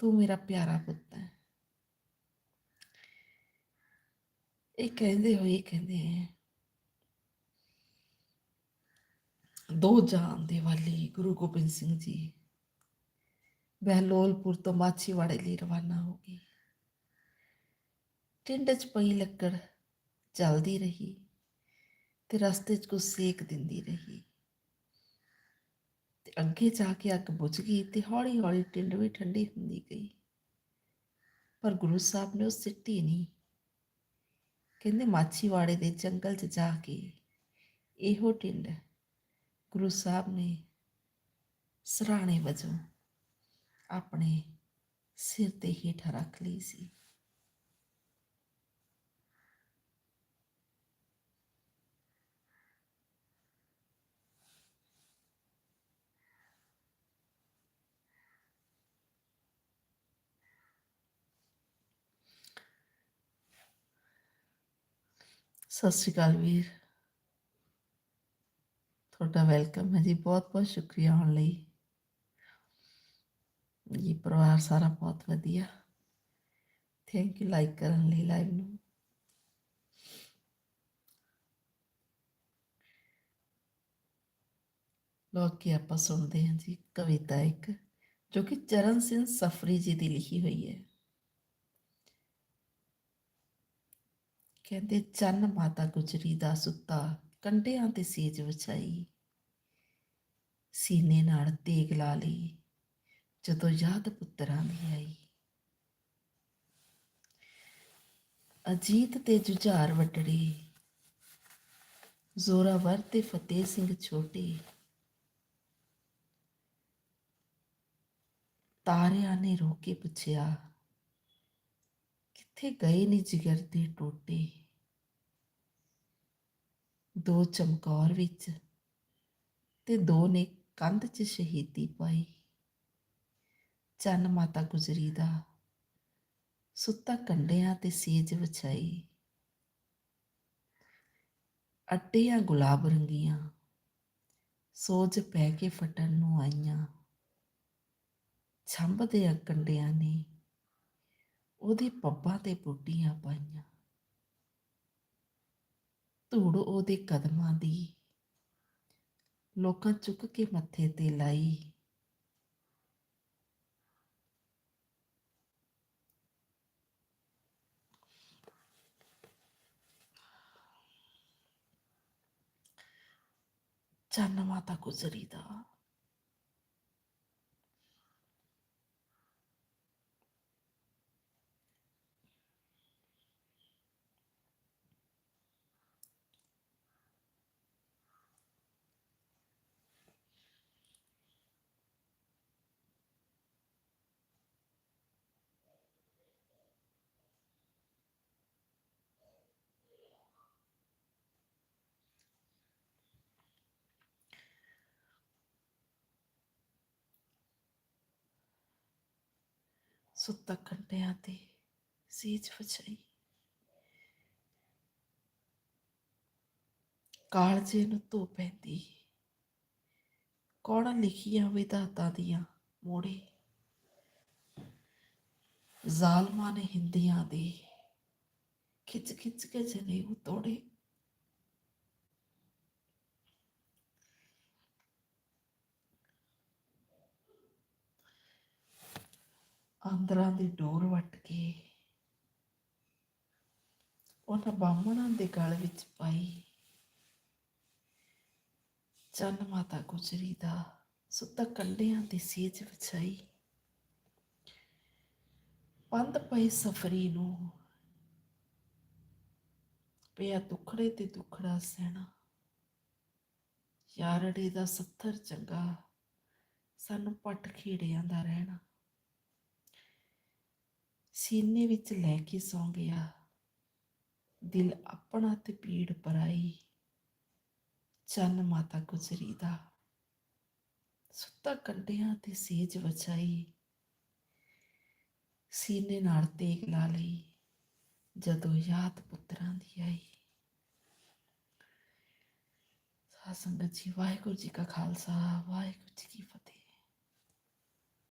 ਤੂੰ ਮੇਰਾ ਪਿਆਰਾ ਪੁੱਤ ਹੈ ਇਹ ਕਹਿੰਦੇ ਹੋਏ ਕਹਿੰਦੇ ਹੈ, ਦੋ ਜਾਨ ਦੇ ਵਾਲੀ ਗੁਰੂ ਗੋਬਿੰਦ ਸਿੰਘ ਜੀ ਬਹਿਲੋਲਪੁਰ ਤੋਂ ਮਾਛੀਵਾੜੇ ਲਈ ਰਵਾਨਾ ਹੋ ਗਏ ਟਿੰਡ 'ਚ ਪਈ ਲੱਕੜ ਜਲਦੀ ਰਹੀ ਤੇ ਰਸਤੇ 'ਚ ਕੁਛ ਸੇਕ ਦਿੰਦੀ ਰਹੀ ਅੱਗੇ ਜਾ ਕੇ ਅੱਗ ਬੁਝ ਗਈ ਤੇ ਹੌਲੀ ਹੌਲੀ ਟਿੰਡ ਵੀ ਠੰਡੀ ਹੁੰਦੀ ਗਈ। ਪਰ ਗੁਰੂ ਸਾਹਿਬ ਨੇ ਉਹ ਸਿੱਟੀ ਨਹੀਂ। ਕਹਿੰਦੇ ਮਾਛੀਵਾੜੇ ਦੇ ਜੰਗਲ 'ਚ ਜਾ ਕੇ ਇਹੋ ਟਿੰਡ ਗੁਰੂ ਸਾਹਿਬ ਨੇ ਸਰਾਣੇ ਵਜੋਂ ਆਪਣੇ ਸਿਰ ਤੇ ਹੇਠਾਂ ਰੱਖ ਲਈ ਸੀ। ਸਤਿ ਸ਼੍ਰੀ ਅਕਾਲ ਵੀਰ ਤੁਹਾਡਾ ਵੈਲਕਮ ਹੈ ਜੀ ਬਹੁਤ ਬਹੁਤ ਸ਼ੁਕਰੀਆ ਆਉਣ ਲਈ ਜੀ ਪਰਿਵਾਰ ਸਾਰਾ ਬਹੁਤ ਵਧੀਆ ਥੈਂਕ ਯੂ ਲਾਈਕ ਕਰਨ ਲਈ ਲਾਈਵ ਨੂੰ ਲੋਕ ਕੀ ਆਪਾਂ ਸੁਣਦੇ ਹਾਂ ਜੀ ਕਵਿਤਾ ਇੱਕ ਜੋ ਕਿ ਚਰਨ ਸਿੰਘ ਸਫਰੀ ਜੀ ਦੀ ਲਿਖੀ ਹੋਈ ਹੈ ਕਹਿੰਦੇ, ਚੰਨ ਮਾਤਾ ਗੁਜਰੀ ਦਾ ਸੁੱਤਾ ਕੰਢਿਆਂ ਤੇ ਸੇਜ ਵਿਛਾਈ। ਸੀਨੇ ਨਾਲ ਤੇਗ ਲਾ ਲਈ, ਜਦੋਂ ਯਾਦ ਪੁੱਤਰਾਂ ਦੀ ਆਈ। ਅਜੀਤ ਤੇ ਜੁਝਾਰ ਵਟੜੀ ਜ਼ੋਰਾਵਰ ਤੇ ਫਤਿਹ ਸਿੰਘ ਛੋਟੇ। ਤਾਰਿਆਂ ਨੇ ਰੋ ਕੇ ਪੁੱਛਿਆ ਕਿੱਥੇ ਗਏ ਨੀ ਜਿਗਰ ਦੇ ਟੋਟੇ। ਦੋ ਚਮਕੌਰ ਵਿੱਚ ਤੇ ਦੋ ਨੇ ਕੰਧ 'ਚ ਸ਼ਹੀਦੀ ਪਾਈ। ਚੰਨ ਮਾਤਾ ਗੁਜਰੀ ਦਾ ਸੁੱਤਾ ਕੰਡਿਆਂ ਤੇ ਸੇਜ ਵਿਛਾਈ। ਅੱਟੀਆਂ ਗੁਲਾਬ ਰੰਗੀਆਂ, ਸੋਜ ਪੈ ਕੇ ਫਟਣ ਨੂੰ ਆਈਆਂ। ਛੰਭ ਦੇ ਕੰਡਿਆਂ ਨੇ ਉਹਦੇ ਪੱਬਾਂ ਤੇ ਬੁੱਢੀਆਂ ਪਾਈਆਂ। ਧੂੜ ਉਹਦੇ ਕਦਮਾਂ ਦੀ। ਲੋਕਾਂ ਚੁੱਕ ਕੇ ਮੱਥੇ ਤੇ ਲਾਈ। ਚੰਨ ਮਾਤਾ ਗੁਜ਼ਰੀ ਦਾ। ਸੁੱਤਾ ਕੰਡਿਆਂ ਤੇ ਸੀਜ ਵਛਾਈ। ਕਾਲਜੇ ਨੂੰ ਧੋ ਪੈਂਦੀ। ਕੌਣ ਲਿਖੀਆਂ ਵਿਧਾਤਾ ਦੀਆਂ ਮੋੜੇ। ਜ਼ਾਲਮਾਂ ਨੇ ਹਿੰਦੀਆਂ ਦੇ ਖਿੱਚ ਖਿੱਚ ਕੇ ਜਨੇਊ ਤੋੜੇ। ਆਂਦਰਾਂ ਦੀ ਡੋਰ ਵੱਟ ਕੇ ਉਹਨਾਂ ਬਾਹਮਣਾਂ ਦੇ ਗਲ ਵਿੱਚ ਪਾਈ। ਚੰਨ ਮਾਤਾ ਗੁਜਰੀ ਦਾ ਸੁੱਤਾ ਕੰਡਿਆਂ ਦੀ ਸੇਜ ਵਿਛਾਈ। ਪੰਧ ਪਈ ਸਫਰੀ ਨੂੰ ਪਿਆ ਦੁਖੜੇ ਤੇ ਦੁਖੜਾ ਸਹਿਣਾ। ਯਾਰੜੇ ਦਾ ਸੱਥਰ ਚੰਗਾ, ਸਾਨੂੰ ਪੱਟ ਖੇੜਿਆਂ ਦਾ ਰਹਿਣਾ। ਸੀਨੇ ਵਿੱਚ ਲੈ ਕੇ ਸੌਂ ਗਿਆ। ਦਿਲ ਆਪਣਾ ਤੇ ਪੀੜ ਪਰਾਈ ਚੰਨ ਮਾਤਾ ਗੁਜਰੀ ਦਾ। ਸੁੱਤਾ ਕੰਡਿਆਂ ਤੇ ਸੇਜ ਵਛਾਈ ਸੀਨੇ ਨਾਲ ਤੇਗ ਲਾ ਲਈ, ਜਦੋਂ ਯਾਦ ਪੁੱਤਰਾਂ ਦੀ ਆਈ। ਸਾਧ ਸੰਗਤ ਜੀ, ਵਾਹਿਗੁਰੂ ਜੀ ਕਾ ਖਾਲਸਾ, ਵਾਹਿਗੁਰੂ ਜੀ ਕੀ ਫਤਿਹ।